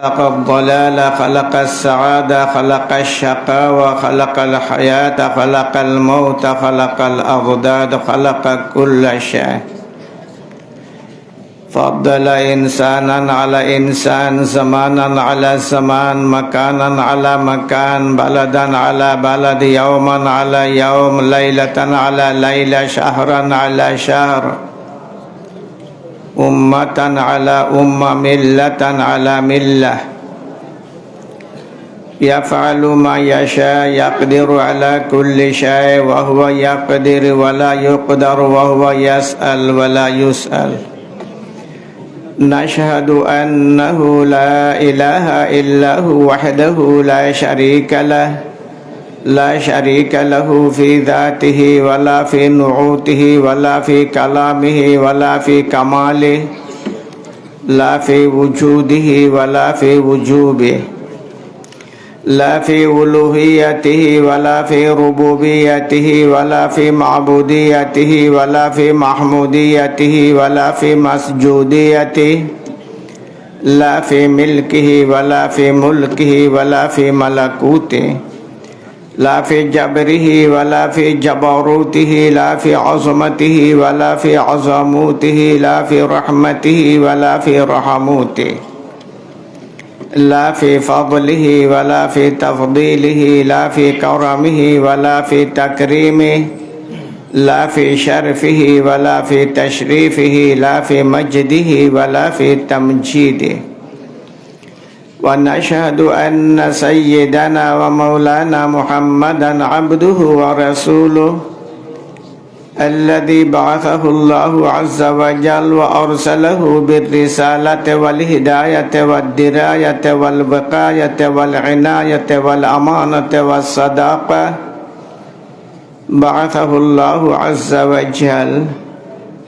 خلق الضلال خلق السعادة خلق الشقاوة خلق الحياة خلق الموت خلق الأضداد خلق كل شيء. فضل إنسانا على إنسان زمانا على زمان مكانا على مكان بلدا على بلد يوما على يوم ليلة على ليلة شهرا على شهر. أمة على أمة ملة على ملة. يفعل ما يشاء يقدر على كل شيء وهو يقدر ولا يقدر وهو يسأل ولا يسأل. نشهد أنه لا إله إلا هو وحده لا شريك له. لا شريك له في ذاته ولا في نعوته ولا في كلامه ولا في كماله لا في وجوده ولا في وجوبه لا في ألوهيته ولا في ربوبيته ولا في معبوديته ولا في محموديته ولا في مسجوديته لا في ملكه ولا في ملكه ولا في ملكوته لا في جبره ولا في جبروته لا في عظمته ولا في عظموته لا في رحمته ولا في رحموته لا في فضله ولا في تفضيله لا في كرمه ولا في تكريمه لا في شرفه ولا في تشريفه لا في مجده ولا في تمجيده. ونشهد أن سيدنا ومولانا محمدا عبده ورسوله الذي بعثه الله عز وجل وأرسله بالرسالة والهداية والدراية والوقاية والعناية والأمانة والصداقة بعثه الله عز وجل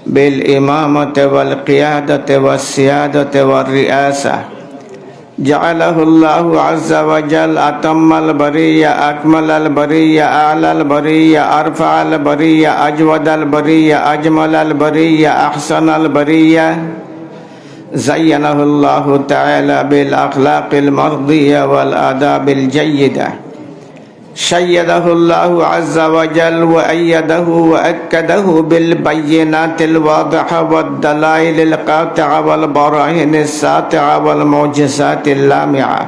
بالإمامة والقيادة والسيادة والرئاسة. جعله الله عز وجل أتم البرية أكمل البرية أعلى البرية أرفع البرية أجود البرية أجمل البرية أحسن البرية. زينه الله تعالى بالأخلاق المرضية والآداب الجيدة. شيده الله عز وجل وأيده وأكده بالبينات الواضحة والدلائل القاطعة والبراهين الساطعة والمعجزات اللامعة.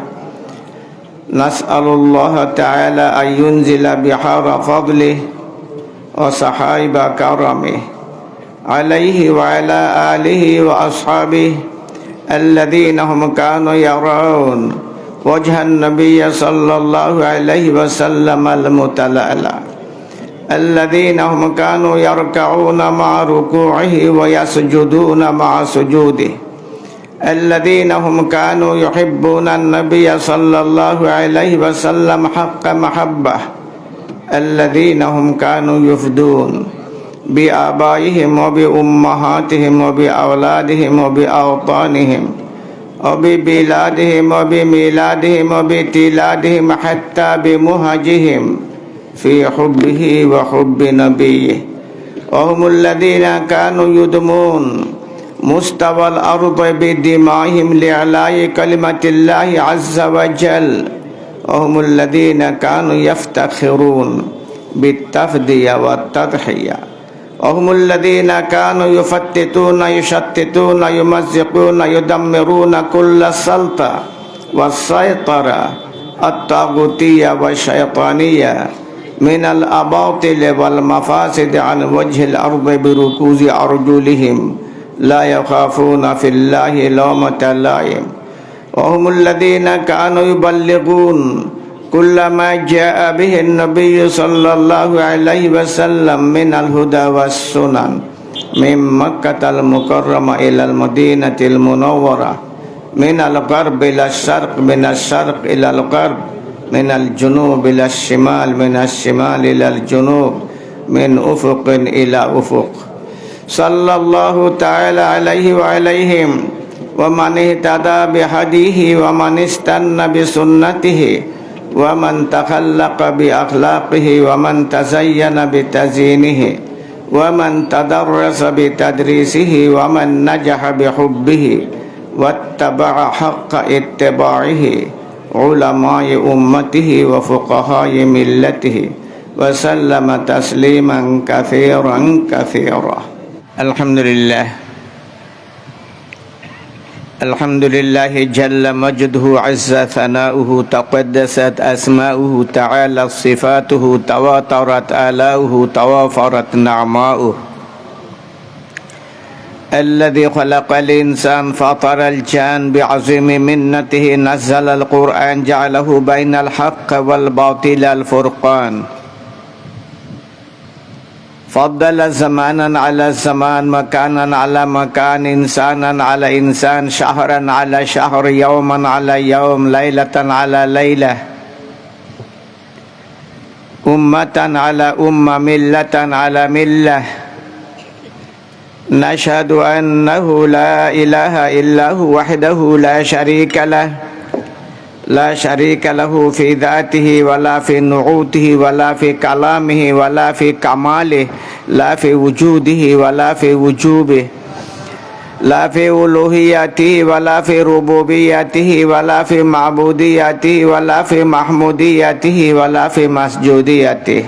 نسأل الله تعالى أن ينزل بحار فضله وصحائب كرمه عليه وعلى آله وأصحابه الذين هم كانوا يرون وجه النبي صلى الله عليه وسلم المتلألأ. الذين هم كانوا يركعون مع ركوعه ويسجدون مع سجوده. الذين هم كانوا يحبون النبي صلى الله عليه وسلم حق محبة. الذين هم كانوا يفدون بآبائهم وبأمهاتهم وبأولادهم وبأوطانهم. وببلادهم وبميلادهم وبتلادهم حتى بمهجهم في حبه وحب نبيه وهم الذين كانوا يدمون مستوى الأرض بدمائهم لإعلاء كلمة الله عز وجل وهم الذين كانوا يفتخرون بالتفدية والتضحية وهم الذين كانوا يفتتون يشتتون يمزقون يدمرون كل السلطة والسيطرة الطاغوتية والشيطانية من الأباطل والمفاسد عن وجه الأرض بركوز أرجلهم لا يخافون في الله لومة لائم. وهم الذين كانوا يبلغون كل ما جاء به النبي صلى الله عليه وسلم من الهدى والسنن من مكة المكرمة إلى المدينة المنورة من الغرب إلى الشرق من الشرق إلى الغرب من الجنوب إلى الشمال من الشمال إلى الجنوب من أفق إلى أفق. صلى الله تعالى عليه وعليهم ومن اهتدى بهديه ومن استنى بسنته ومن تخلق بأخلاقه ومن تزين بتزيينه ومن تدرس بتدريسه ومن نجح بحبه واتبع حق اتباعه علماء أمته وفقهاء ملته وسلم تسليما كثيرا كثيرا. الحمد لله. الحمد لله جل مجده عز ثناؤه تقدست أسماؤه تعالى صفاته تواترت آلاؤه توافرت نعماؤه. الذي خلق الإنسان فطر الجان بعظيم منته نزل القرآن جعله بين الحق والباطل الفرقان. فضل زمانا على زمان مكانا على مكان إنسانا على إنسان شهرا على شهر يوما على يوم ليلة على ليلة. أمة على أمة ملة على ملة. نشهد أنه لا إله إلا هو وحده لا شريك له. لا شريك له في ذاته ولا في نعوته ولا في كلامه ولا في كماله لا في وجوده ولا في وجوبه لا في ألوهيته ولا في ربوبيته ولا في معبوديته ولا في محموديته ولا في مسجوديته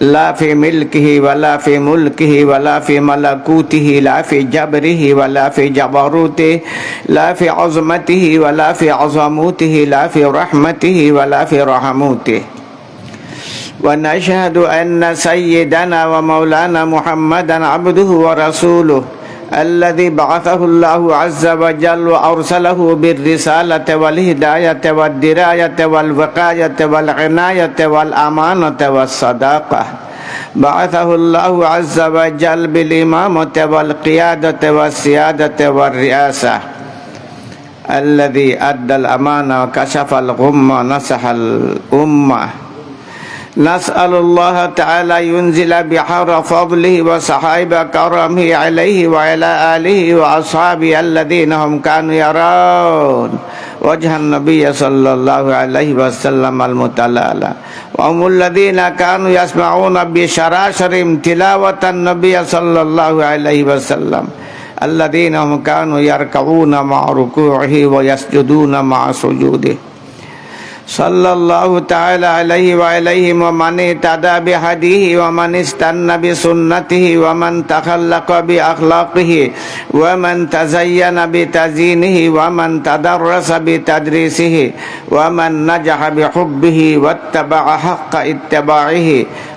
لا في ملكه ولا في ملكه ولا في ملكوته لا في جبره ولا في جبروته لا في عظمته ولا في عظموته لا في رحمته ولا في رحموته. ونشهد أن سيدنا ومولانا محمدا عبده ورسوله. الذي بعثه الله عز وجل وأرسله بالرسالة والهداية والدراية والوقاية والعناية والأمانة والصداقة. بعثه الله عز وجل بالإمامة والقيادة والسيادة والرئاسة. الذي أدى الأمانة وكشف الغمة نصح الأمة. نسأل الله تعالى ينزل بحر فضله وصحائب كرمه عليه وعلى آله وأصحابه الذين هم كانوا يرون وجه النبي صلى الله عليه وسلم المتلالى وهم الذين كانوا يسمعون بشراشر تلاوة النبي صلى الله عليه وسلم الذين هم كانوا يركعون مع ركوعه ويسجدون مع سجوده صلى الله تعالى عليه وعليهم ومن اهتدى بهديه ومن استنى بسنته ومن تخلق بأخلاقه ومن تزين بتزيينه ومن تدرس بتدريسه ومن نجح بحبه واتبع حق اتباعه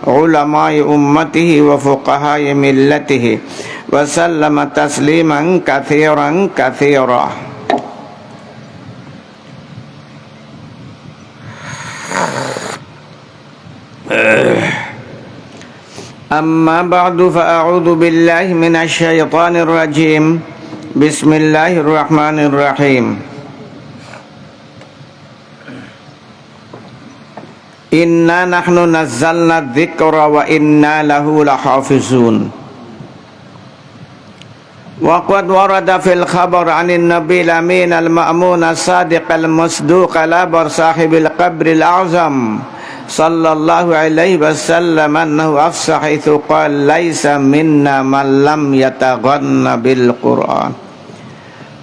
علماء أمته وفقهاء ملته وسلم تسليما كثيرا كثيرا أما بعد فأعوذ بالله من الشيطان الرجيم. بسم الله الرحمن الرحيم. إنا نحن نزلنا الذكر وإنا له لحافظون. وقد ورد في الخبر عن النبي الأمين المأمون الصادق المصدوق الأبر صاحب القبر الأعظم. صلى الله عليه وسلم أنه أفصح حيث قال ليس منا من لم يتغن بالقرآن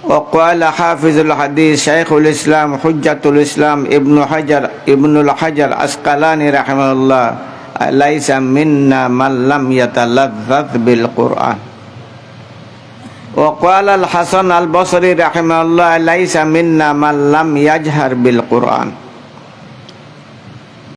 وقال حافظ الحديث شيخ الإسلام حجة الإسلام ابن حجر ابن الحجر أسقلاني رحمه الله ليس منا من لم يتلذذ بالقرآن وقال الحسن البصري رحمه الله ليس منا من لم يجهر بالقرآن